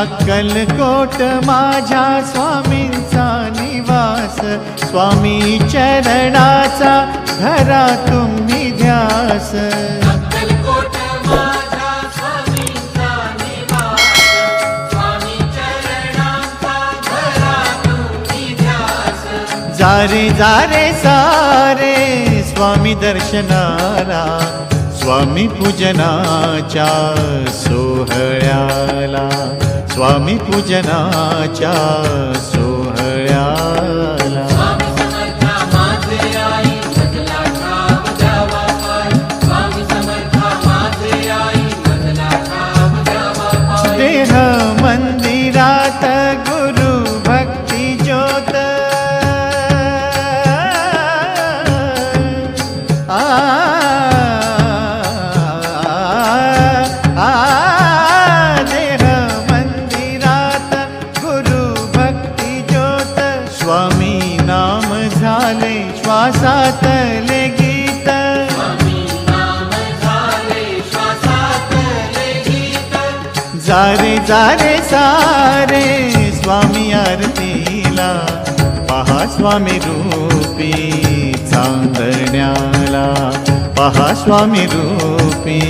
अक्कलकोट माझ्या स्वामींचा निवास. स्वामी चरणाचा धरा तुम्ही ध्यास. अक्कलकोट माझा स्वामींचा निवास. स्वामी चरणांचा धरा तुम्ही ध्यास. जारे जारे सारे स्वामी दर्शनाला स्वामी पूजनाच्या सोहळ्याला. स्वामी पूजनाच्या सोहळ्या. नाम झाले श्वासातले गीत. जारे जारे सारे स्वामी आरतीला पहा स्वामी रूपी चांदण्याला पहा स्वामी रूपी